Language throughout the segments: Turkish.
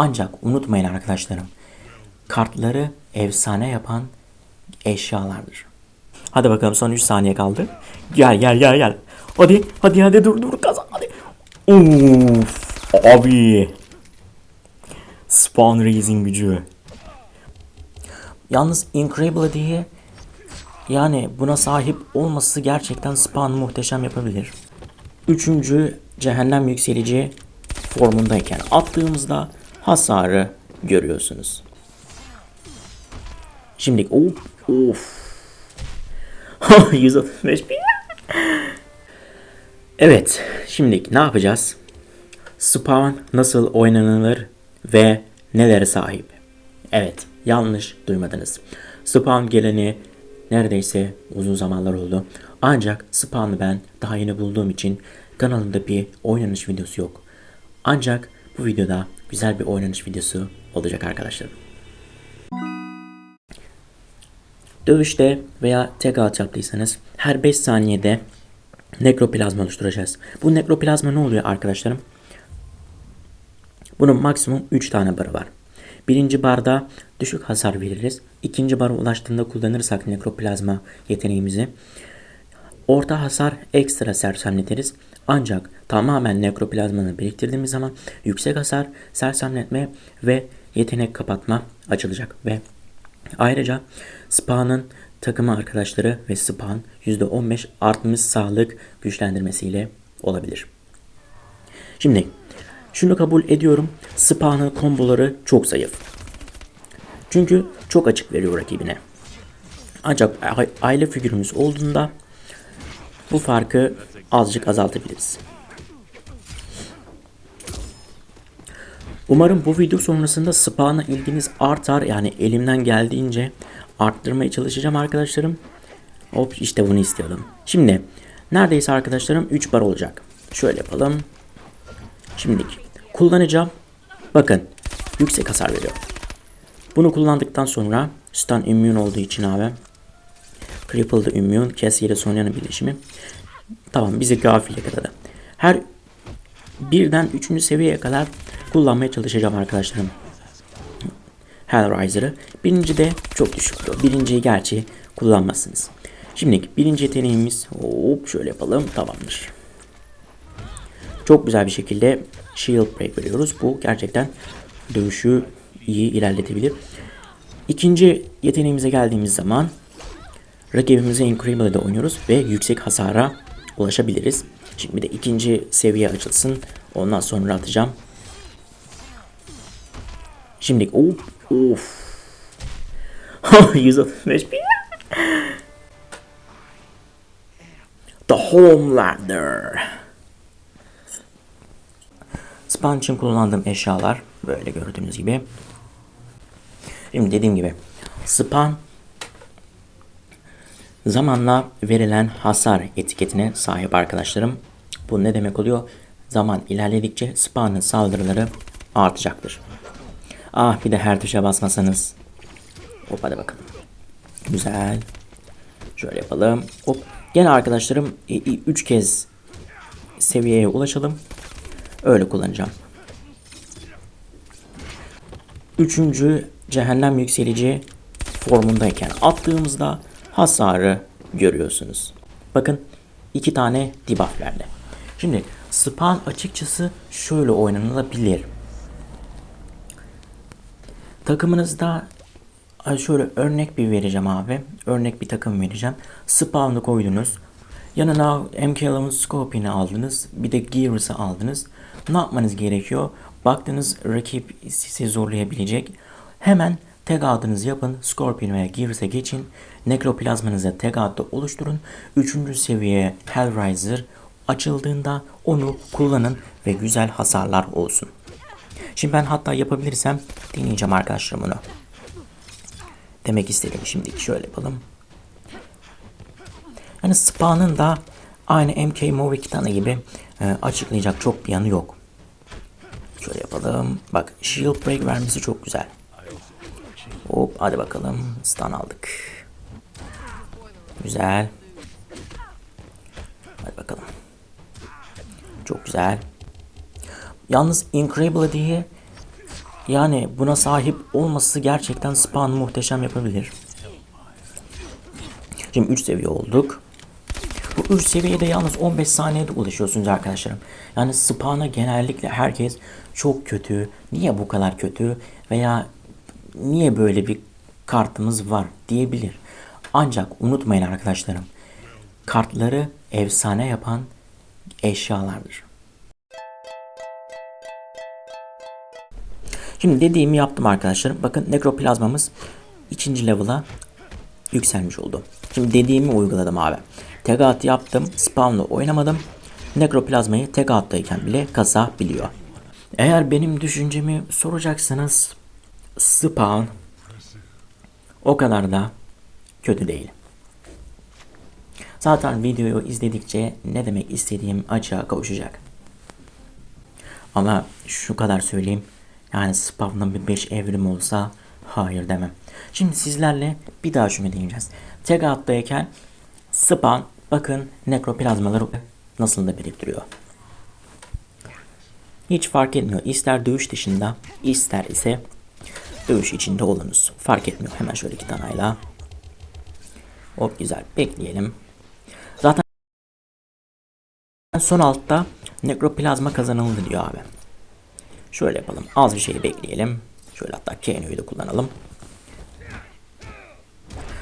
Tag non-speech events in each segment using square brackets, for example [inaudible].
Ancak unutmayın arkadaşlarım. Kartları efsane yapan eşyalardır. Hadi bakalım son 3 saniye kaldı. Gel gel gel gel. Hadi hadi hadi dur dur kazan hadi. Uf abi. Spawn Reis'in gücü. Yalnız Incredible diye yani buna sahip olması gerçekten Spawn'ı muhteşem yapabilir. Üçüncü cehennem yükselici formundayken attığımızda hasarı görüyorsunuz. Şimdi of of [laughs] 135 bin. Evet, şimdi ne yapacağız? Spawn nasıl oynanılır ve nelere sahip? Evet, yanlış duymadınız. Spawn geleni neredeyse uzun zamanlar oldu. Ancak Spawn'ı ben daha yeni bulduğum için kanalımda bir oynanış videosu yok. Ancak bu videoda güzel bir oynanış videosu olacak arkadaşlar. Dövüşte veya tek out yaptıysanız her 5 saniyede nekroplazma oluşturacağız. Bu nekroplazma ne oluyor arkadaşlarım? Bunun maksimum 3 tane barı var. Birinci barda düşük hasar veririz. İkinci bara ulaştığında kullanırsak nekroplazma yeteneğimizi orta hasar ekstra sersemletiriz. Ancak tamamen nekroplazmanı biriktirdiğimiz zaman yüksek hasar, sersemletme ve yetenek kapatma açılacak ve ayrıca Spa'nın takımı arkadaşları ve Spa'nın %15 artmış sağlık güçlendirmesiyle olabilir. Şimdi şunu kabul ediyorum. Spa'nın komboları çok zayıf. Çünkü çok açık veriyor rakibine. Ancak aile figürümüz olduğunda bu farkı azıcık azaltabiliriz. Umarım bu video sonrasında spa'na ilginiz artar. Yani elimden geldiğince arttırmaya çalışacağım arkadaşlarım. Hop işte bunu istiyordum. Şimdi neredeyse arkadaşlarım 3 bar olacak. Şöyle yapalım. Şimdilik kullanacağım. Bakın yüksek hasar veriyor. Bunu kullandıktan sonra stun immune olduğu için abi Cripple'da immune, Cassie ile Sonya'nın birleşimi. Tamam bizi gafile kadar. Her birden üçüncü seviyeye kadar kullanmaya çalışacağım arkadaşlarım. Hellraiser'ı. Birinci de çok düşüktü. Birinciyi gerçi kullanmazsınız. Şimdi birinci yeteneğimiz hop şöyle yapalım tamamdır. Çok güzel bir şekilde shield break veriyoruz. Bu gerçekten dövüşü iyi ilerletebilir. İkinci yeteneğimize geldiğimiz zaman rakibimize Incredible'de oynuyoruz ve yüksek hasara ulaşabiliriz. Şimdi de ikinci seviye açılsın. Ondan sonra atacağım. Şimdi of of. [laughs] 135 bin. The Homelander. Spawn için kullandığım eşyalar böyle gördüğünüz gibi. Şimdi dediğim gibi Spawn zamanla verilen hasar etiketine sahip arkadaşlarım. Bu ne demek oluyor? Zaman ilerledikçe Spawn'ın saldırıları artacaktır. Ah bir de her tuşa basmasanız. Hop hadi bakalım. Güzel. Şöyle yapalım. Hop. Gene arkadaşlarım 3 kez seviyeye ulaşalım. Öyle kullanacağım. Üçüncü cehennem yükselici formundayken attığımızda hasarı görüyorsunuz. Bakın iki tane debuff verdi. Şimdi spawn açıkçası şöyle oynanılabilir. Takımınızda şöyle örnek bir vereceğim abi. Örnek bir takım vereceğim. Spawn'ı koydunuz. Yanına MKL'ın Scorpion'ı aldınız. Bir de Gears'ı aldınız. Ne yapmanız gerekiyor? Baktınız rakip sizi zorlayabilecek. Hemen tag adınızı yapın. Scorpion veya Gears'e geçin. Nekroplazmanızı tag adda oluşturun. Üçüncü seviye Hellraiser açıldığında onu kullanın ve güzel hasarlar olsun. Şimdi ben hatta yapabilirsem deneyeceğim arkadaşlar bunu. Demek istedim şimdi şöyle yapalım. Yani Spawn'ın da aynı MK Movie kitanı gibi e, açıklayacak çok bir yanı yok. Şöyle yapalım. Bak shield break vermesi çok güzel. Hop hadi bakalım. Stun aldık. Güzel. Hadi bakalım. Çok güzel. Yalnız Incredible diye Yani buna sahip olması gerçekten spawn muhteşem yapabilir. Şimdi 3 seviye olduk. Bu 3 seviyede yalnız 15 saniyede ulaşıyorsunuz arkadaşlarım. Yani spawn'a genellikle herkes çok kötü, niye bu kadar kötü veya niye böyle bir kartımız var diyebilir. Ancak unutmayın arkadaşlarım. Kartları efsane yapan eşyalardır. Şimdi dediğimi yaptım arkadaşlarım. Bakın nekroplazmamız ikinci level'a yükselmiş oldu. Şimdi dediğimi uyguladım abi. Tek at yaptım. Spawn'la oynamadım. Nekroplazmayı tek attayken bile kasabiliyor. Eğer benim düşüncemi soracaksanız spawn o kadar da kötü değil. Zaten videoyu izledikçe ne demek istediğim açığa kavuşacak. Ama şu kadar söyleyeyim. Yani spawn'ın bir 5 evrim olsa hayır demem. Şimdi sizlerle bir daha şunu deneyeceğiz. Tek attayken spawn bakın nekroplazmaları nasıl da biriktiriyor. Hiç fark etmiyor. İster dövüş dışında ister ise dövüş içinde olunuz. Fark etmiyor. Hemen şöyle iki tanayla. Hop güzel. Bekleyelim. Zaten son altta nekroplazma kazanıldı diyor abi. Şöyle yapalım. Az bir şey bekleyelim. Şöyle hatta Keno'yu da kullanalım.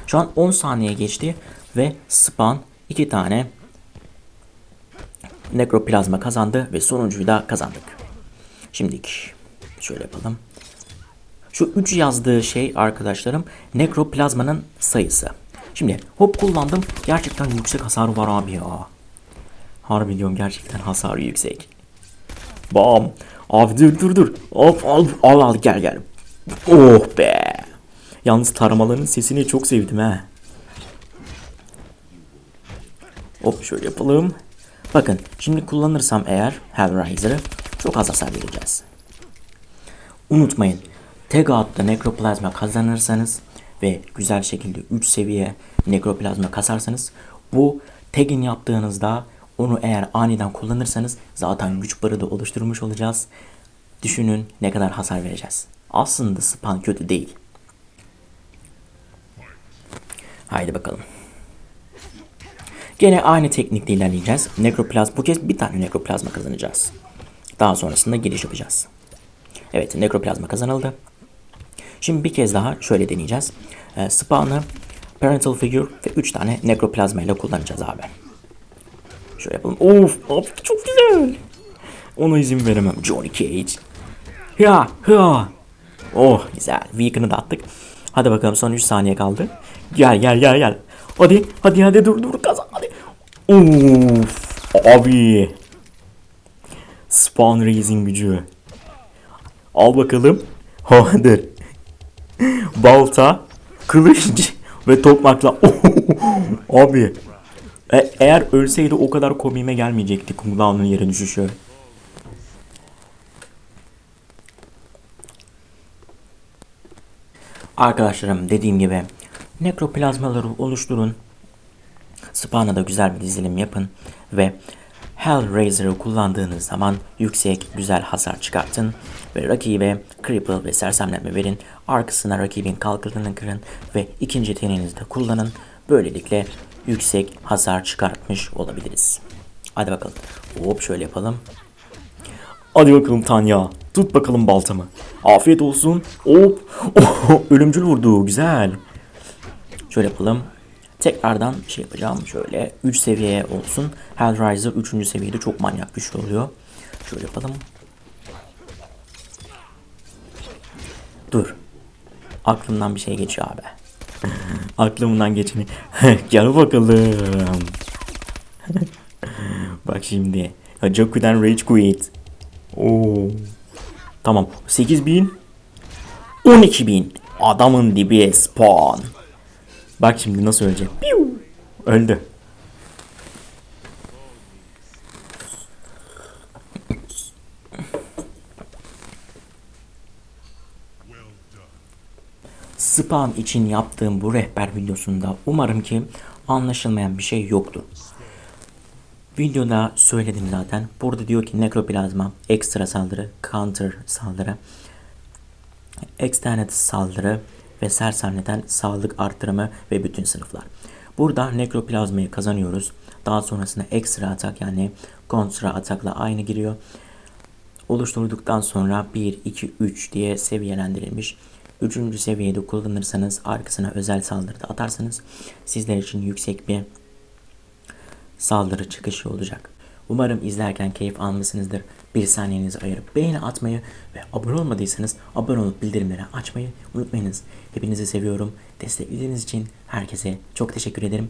Şu an 10 saniye geçti ve Spawn 2 tane nekroplazma kazandı ve sonuncuyu da kazandık. Şimdiki şöyle yapalım. Şu 3 yazdığı şey arkadaşlarım nekroplazmanın sayısı. Şimdi hop kullandım. Gerçekten yüksek hasarı var abi ya. Harbi diyorum gerçekten hasarı yüksek. Bam. Abi dur dur dur. Hop al al al gel gel. Oh be. Yalnız taramaların sesini çok sevdim ha. Hop şöyle yapalım. Bakın şimdi kullanırsam eğer Hellraiser'ı çok az hasar vereceğiz. Unutmayın. Tek atla nekroplazma kazanırsanız ve güzel şekilde 3 seviye nekroplazma kasarsanız bu Teg'in yaptığınızda onu eğer aniden kullanırsanız zaten güç barı da oluşturmuş olacağız. Düşünün ne kadar hasar vereceğiz. Aslında spawn kötü değil. Haydi bakalım. Gene aynı teknikle ilerleyeceğiz. Nekroplazma bu kez bir tane nekroplazma kazanacağız. Daha sonrasında giriş yapacağız. Evet nekroplazma kazanıldı. Şimdi bir kez daha şöyle deneyeceğiz. E, spawn'ı parental figure ve 3 tane nekroplazma ile kullanacağız abi. Şöyle yapalım. Of, of çok güzel. Ona izin veremem. Johnny Cage. Ya, ya. Oh güzel. Weaken'ı da attık. Hadi bakalım son 3 saniye kaldı. Gel gel gel gel. Hadi hadi hadi dur dur kazan hadi. Of abi. Spawn Raising gücü. Al bakalım. [laughs] Hadi. [laughs] Balta, kılıç ve tokmakla. [laughs] abi. E- eğer ölseydi o kadar komiğime gelmeyecekti Kunglao'nun yere düşüşü. Arkadaşlarım dediğim gibi nekroplazmaları oluşturun. Spawn'a da güzel bir dizilim yapın ve Hellraiser'ı kullandığınız zaman yüksek güzel hasar çıkartın ve rakibe cripple ve sersemletme verin. Arkasına rakibin kalkıldığını kırın ve ikinci yeteneğinizi de kullanın. Böylelikle yüksek hasar çıkartmış olabiliriz. Hadi bakalım. Hop şöyle yapalım. Hadi bakalım Tanya. Tut bakalım baltamı. Afiyet olsun. Hop. Oh, [laughs] ölümcül vurdu. Güzel. Şöyle yapalım. Tekrardan şey yapacağım. Şöyle 3 seviye olsun. Hellraiser 3. seviyede çok manyak güçlü oluyor. Şöyle yapalım. Dur. Aklımdan bir şey geçiyor abi. [laughs] Aklımdan geçeni. [laughs] Gel bakalım. [laughs] Bak şimdi. Joku'dan Rage Quit. Oo. Tamam. 8000 12000 Adamın dibi spawn. Bak şimdi nasıl ölecek. Öldü. Spam için yaptığım bu rehber videosunda umarım ki anlaşılmayan bir şey yoktu. Videoda söyledim zaten. Burada diyor ki nekroplazma, ekstra saldırı, counter saldırı. eksternet saldırı ve sersemleten sağlık arttırımı ve bütün sınıflar. Burada nekroplazmayı kazanıyoruz. Daha sonrasında ekstra atak yani kontra atakla aynı giriyor. Oluşturduktan sonra 1, 2, 3 diye seviyelendirilmiş. Üçüncü seviyede kullanırsanız arkasına özel saldırıda atarsanız sizler için yüksek bir saldırı çıkışı olacak. Umarım izlerken keyif almışsınızdır. Bir saniyenizi ayırıp beğeni atmayı ve abone olmadıysanız abone olup bildirimleri açmayı unutmayınız. Hepinizi seviyorum. Desteklediğiniz için herkese çok teşekkür ederim.